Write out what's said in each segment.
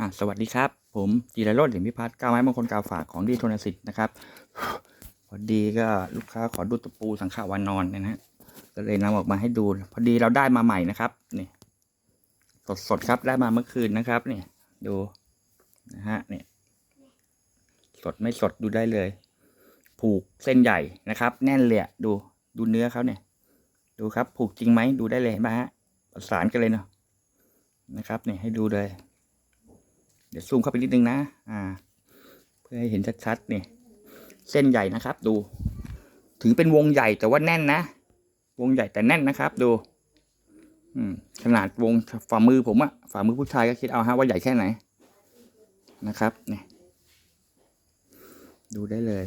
อะสวัสดีครับ ผมจีรโรจน์เหรียญพิพัฒน์ก้าวไม้มงคลกาวฝากของดีโทนสิทธิ์นะครับพอดีก็ลูกค้าขอดูตะปูสังขาวานอนนะฮะก็เลยนำออกมาให้ดู พอดีเราได้มาใหม่นะครับนี่สดสดครับได้มาเมื่อคืนนะครับนี่ดูนะฮะนี่สดไม่สดดูได้เลย ผูกเส้นใหญ่นะครับ แน่นเลยดูดูเนื้อเขาเนี่ย ดูครับ ผูกจริงไหมดูได้เลยเห็นไหมฮะประสานกันเลยเนาะนะครับนี่ให้ดูเลย เดี๋ยวซูมเข้าไปนิดนึงนะ อ่า เพื่อให้เห็นชัดๆนี่เส้นใหญ่นะครับ ดูถือเป็นวงใหญ่แต่ว่าแน่นนะ วงใหญ่แต่แน่นนะครับ ดู อืม ขนาดวงฝ่ามือผมอะฝ่ามือผู้ชายก็คิดเอาฮะว่าใหญ่แค่ไหนนะครับนี่ดูได้เลย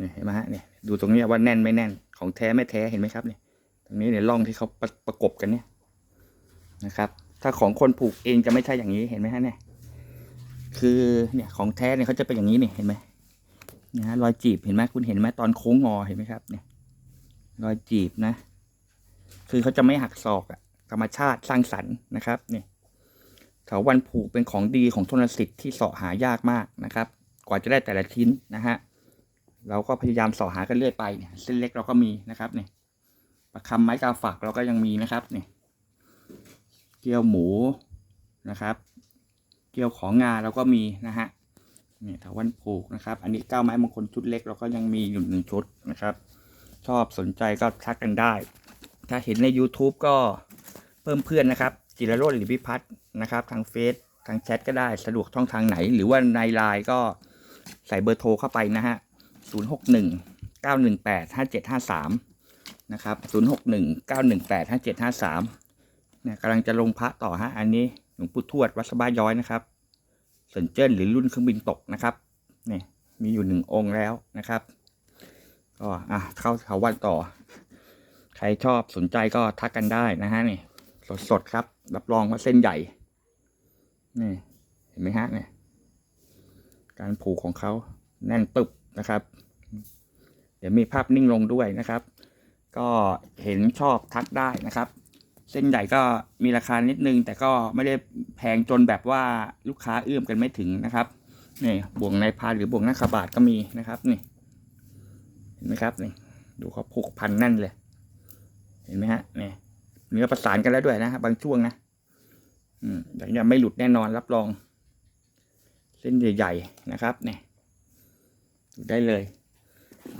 นี่เห็นไหมฮะ เนี่ย ดูตรงนี้ว่าแน่นไม่แน่น ของแท้ไม่แท้เห็นไหมครับ เนี่ย ตรงนี้เนี่ยร่องที่เขาประประกบกันเนี่ยนะครับ ถ้าของคนผูกเองจะไม่ใช่อย่างนี้เห็นไหมฮะเนี่ย คือเนี่ยของแท้เนี่ยเขาจะเป็นอย่างนี้นี่เห็นไหมนะรอยจีบเห็นไหมคุณเห็นไหมตอนโค้งงอเห็นไหมครับ เนี่ย รอยจีบนะ คือเขาจะไม่หักศอกอะธรรมชาติสร้างสรรค์นะครับ เนี่ยเถาวันผูกเป็นของดีของทนสิทธิ์ที่เสาะหายากมากนะครับ กว่าจะได้แต่ละชิ้นนะฮะเราก็พยายามเสาะหากันเรื่อยไปเนี่ยเส้นเล็กเราก็มีนะครับเนี่ยประคำไม้กาฝากเราก็ยังมีนะครับเนี่ยเกี๊ยวหมูนะครับ เกี่ยวของงาเราก็มีนะฮะนี่ถาวันผูกนะครับ อันนี้เก้าไม้มงคลชุดเล็กเราก็ยังมีอยู่หนึ่งชุดนะครับ ชอบสนใจก็ทักกันได้ ถ้าเห็นใน YouTube ก็เพิ่มเพื่อนนะครับ จิรโรจน์หรือพิพัฒน์นะครับ ทางเฟซทางแชทก็ได้สะดวกช่องทางไหน หรือว่าในไลน์ก็ใส่เบอร์โทรเข้าไปนะฮะ061 918 5753 นะครับ 061 918 5753เนี่ยกำลังจะลงพระต่อฮะ อันนี้ หลวงปู่ทวดวัดสบ้าย้อยนะครับเซนเจิ้นหรือรุ่นเครื่องบินตกนะครับนี่มีอยู่หนึ่งองค์แล้วนะครับก็อะเข้าเขาวันต่อ ใครชอบสนใจก็ทักกันได้นะฮะนี่สดสดๆครับ รับรองว่าเส้นใหญ่นี่เห็นไหมฮะเนี่ยการผูกของเขาแน่นตึบนะครับ เดี๋ยวมีภาพนิ่งลงด้วยนะครับ ก็เห็นชอบทักได้นะครับ เส้นใหญ่ก็มีราคานิดนึง แต่ก็ไม่ได้แพงจนแบบว่าลูกค้าเอื้อมกันไม่ถึงนะครับนี่บ่วงในพานหรือบ่วงหน้าขาบาทก็มีนะครับนี่เห็นไหมครับนี่ดูเขาผูกพันแน่นเลย เห็นไหมฮะนี่เนื้อประสานกันแล้วด้วยนะฮะบางช่วงนะอืมแต่ยังไม่หลุดแน่นอนรับรอง เส้นใหญ่ๆนะครับนี่ดูได้เลย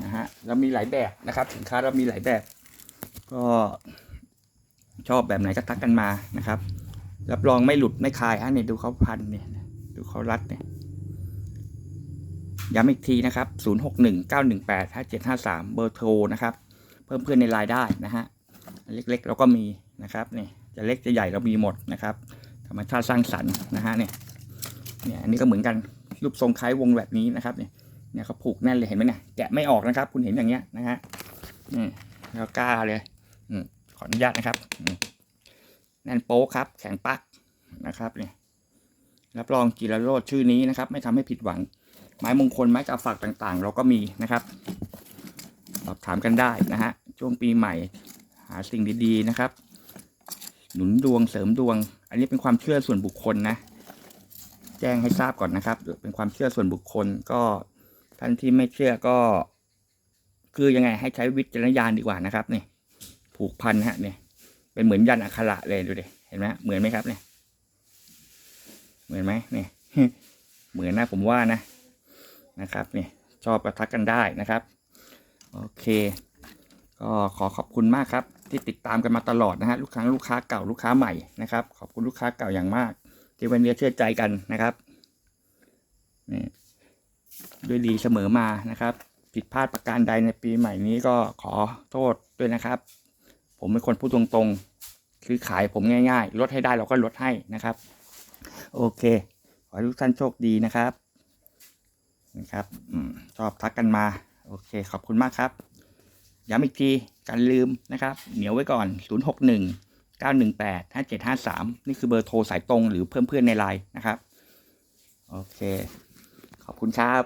นะฮะเรามีหลายแบบนะครับ สินค้าเรามีหลายแบบ ก็ ชอบแบบไหนก็ทักกันมานะครับ รับรองไม่หลุดไม่คายอะเนี่ยดูเขาพันเนี่ยดูเขารัดเนี่ยย้ำอีกทีนะครับ 0 6 1 9 1 8 5 7 5 3 เบอร์โทรนะครับ เพิ่มเพื่อนในไลน์ได้นะฮะ เล็กๆเราก็มีนะครับเนี่ยจะเล็กจะใหญ่เรามีหมดนะครับ ธรรมชาติสร้างสรรค์นะฮะเนี่ย เนี่ยอันนี้ก็เหมือนกันรูปทรงคล้ายวงแบบนี้นะครับเนี่ย เนี่ยเขาผูกแน่นเลยเห็นไหมเนี่ย แกะไม่ออกนะครับ คุณเห็นอย่างเงี้ยนะฮะนี่แล้วกล้าเลย อืม ขออนุญาตนะครับแน่นโป๊ครับ แข็งปักนะครับเนี่ยรับรองจิรโรดชื่อนี้นะครับ ไม่ทำให้ผิดหวัง ไม้มงคลไม้กาฝากต่างๆ เราก็มีนะครับ สอบถามกันได้นะฮะช่วงปีใหม่ หาสิ่งดีๆนะครับ หนุนดวงเสริมดวง อันนี้เป็นความเชื่อส่วนบุคคลนะ แจ้งให้ทราบก่อนนะครับ เป็นความเชื่อส่วนบุคคลก็ท่านที่ไม่เชื่อก็ คือยังไงให้ใช้วิจารณญาณดีกว่านะครับนี่ ผูกพันฮะเนี่ยเป็นเหมือนยันอักขระเลยดูดิเห็นไหมเหมือนไหมครับเนี่ย เหมือนไหมเนี่ยเหมือนนะผมว่านะนะครับเนี่ยชอบประทักกันได้นะครับ โอเค ก็ขอขอบคุณมากครับ ที่ติดตามกันมาตลอดนะฮะลูกค้าลูกค้าเก่าลูกค้าใหม่นะครับ ขอบคุณลูกค้าเก่าอย่างมาก ที่วันนี้เชื่อใจกันนะครับนี่ด้วยดีเสมอมานะครับ ผิดพลาดประการใดในปีใหม่นี้ก็ขอโทษด้วยนะครับ ผมเป็นคนพูดตรงๆคือขายผมง่ายๆ ลดให้ได้เราก็ลดให้นะครับ โอเค ขอให้ทุกท่านโชคดีนะครับนะครับอชอบทักกันมา โอเค ขอบคุณมากครับ ย้ำอีกทีการลืมนะครับ เหนียวไว้ก่อน 061 918 5753 นี่คือเบอร์โทรสายตรงหรือเพื่อนๆในไลน์นะครับ โอเค ขอบคุณครับ